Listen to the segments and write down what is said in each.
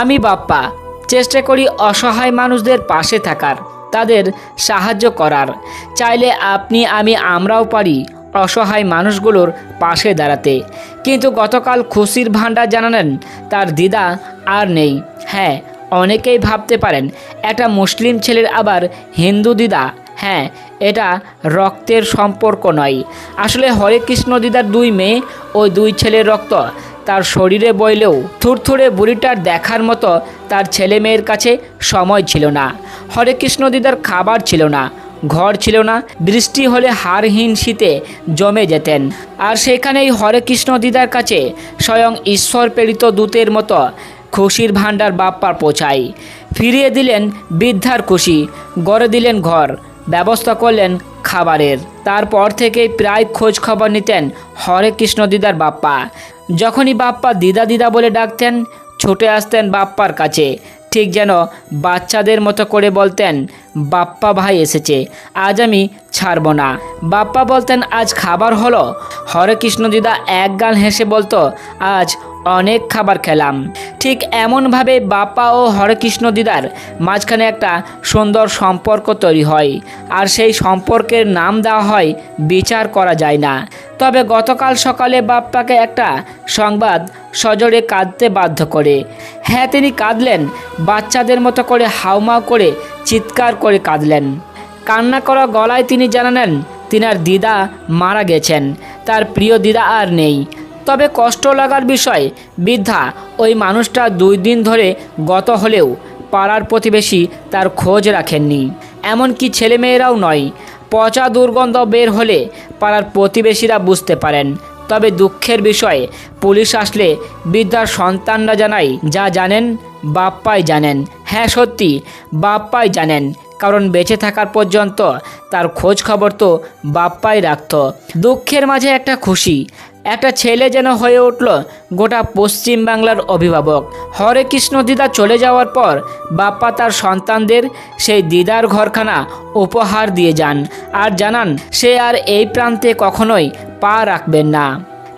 আমি বাপ্পা, চেষ্টা করি অসহায় মানুষদের পাশে থাকার, তাদের সাহায্য করার। চাইলে আপনি আমি আমরাও পারি অসহায় মানুষগুলোর পাশে দাঁড়াতে। কিন্তু গতকাল খুশির ভাণ্ডার জানালেন, তার দিদা আর নেই। হ্যাঁ অনেকেই ভাবতে পারেন, একটা মুসলিম ছেলের আবার হিন্দু দিদা। হ্যাঁ এটা রক্তের সম্পর্ক নয়। আসলে হরে কৃষ্ণ দিদার দুই মেয়ে ও দুই ছেলের রক্ত। তার শরীরে বইলেও থুরথুরে বুড়িটার দেখার মতো তার ছেলে মেয়ের কাছে সময় ছিল না। হরে কৃষ্ণ দিদার খাবার ছিল না, ঘর ছিল না, বৃষ্টি হলে হারহীন শীতে জমে যেতেন। আর সেখানেই হরে কৃষ্ণ দিদার কাছে স্বয়ং ঈশ্বর প্রেরিত দূতের মতো খুশির ভাণ্ডার বাপ্পার পৌঁছায়। ফিরিয়ে দিলেন বৃদ্ধার খুশি, গড়ে দিলেন ঘর। ব্যবস্থা করলেন খাবারের। তারপর থেকেই প্রায় খোঁজ খবর নিতেন হরে কৃষ্ণ দিদার বাপ্পা। যখনই বাপ্পা দিদা দিদা বলে ডাকতেন, ছুটে আসতেন বাপ্পার কাছে। ঠিক যেন বাচ্চাদের মতো করে বলতেন, বাপ্পা ভাই এসেছে, আজ আমি ছাড়ব না। বাপ্পা বলতেন, আজ খাবার হলো? হরে কৃষ্ণ দিদা এক গাল হেসে বলতো, আজ অনেক খাবার খেলাম। ঠিক এমনভাবে বাপ্পা ও হরেকৃষ্ণ দিদার মাঝখানে একটা সুন্দর সম্পর্ক তৈরি হয়। আর সেই সম্পর্কের নাম দেওয়া হয়, বিচার করা যায় না। তবে গতকাল সকালে বাপ্পাকে একটা সংবাদ সজোরে কাঁদতে বাধ্য করে। হ্যাঁ তিনি কাঁদলেন। বাচ্চাদের মতো করে হাউমাউ করে চিৎকার করে কাঁদলেন। কান্না করা গলায় তিনি জানালেন, তিনার দিদা মারা গেছেন। তার প্রিয় দিদা আর নেই। তবে কষ্ট লাগার বিষয় বৃদ্ধা ওই মানুষটা দুই দিন ধরে গত হলেও পাড়ার প্রতিবেশী তার খোঁজ রাখেননি। এমনকি ছেলেমেয়েরাও নয়, পচা দুর্গন্ধ বের হলে পাড়ার প্রতিবেশীরা বুঝতে পারেন। তবে দুঃখের বিষয়, পুলিশ আসলে বৃদ্ধার সন্তানরা জানাই যা জানেন, বাপ্পাই জানেন। হ্যাঁ সত্যি, বাপ্পাই জানেন। কারণ বেঁচে থাকার পর্যন্ত তার খোঁজ খবর তো বাপ্পাই রাখত। দুঃখের মাঝে একটা খুশি একটা ছেলে যেন হয়ে উঠল গোটা পশ্চিম বাংলার অভিভাবক। হরে কৃষ্ণ দিদা চলে যাওয়ার পর বাপ্পা তার সন্তানদের সেই দিদার ঘরখানা উপহার দিয়ে যান আর জানান সে আর এই প্রান্তে কখনোই পা রাখবেন না।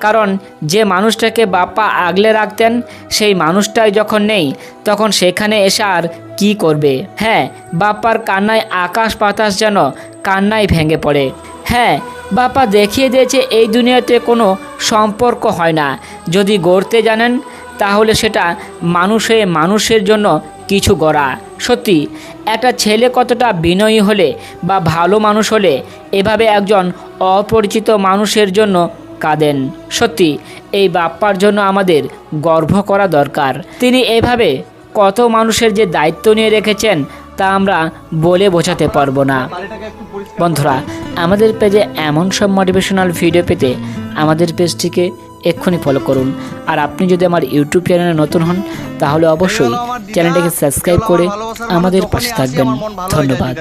কারণ যে মানুষটাকে বাপ্পা আগলে রাখতেন, সেই মানুষটাই যখন নেই, তখন সেখানে এসে আর কি করবে? হ্যাঁ বাপ্পার কান্নায় আকাশ বাতাস যেন কান্নায় ভেঙে পড়ে। হ্যাঁ বাপ্পা দেখিয়ে দিয়েছে, এই দুনিয়াতে কোনো সম্পর্ক হয় না। যদি গড়তে জানেন, তাহলে সেটা মানুষে মানুষের জন্য কিছু গড়া। সত্যি, একটা ছেলে কতটা বিনয়ী হলে বা ভালো মানুষ হলে এভাবে একজন অপরিচিত মানুষের জন্য কাঁদেন। সত্যি, এই বাপ্পার জন্য আমাদের গর্ব করা দরকার। তিনি এভাবে কত মানুষের যে দায়িত্ব নিয়ে রেখেছেন তা আমরা বলে বোঝাতে পারব না। বন্ধুরা, আমাদের পেজে এমন সব মোটিভেশনাল ভিডিও পেতে আমাদের পেজটিকে এক্ষুনি ফলো করুন। আর আপনি যদি আমার ইউটিউব চ্যানেলে নতুন হন, তাহলে অবশ্যই চ্যানেলটাকে সাবস্ক্রাইব করে আমাদের পাশে থাকবেন। ধন্যবাদ।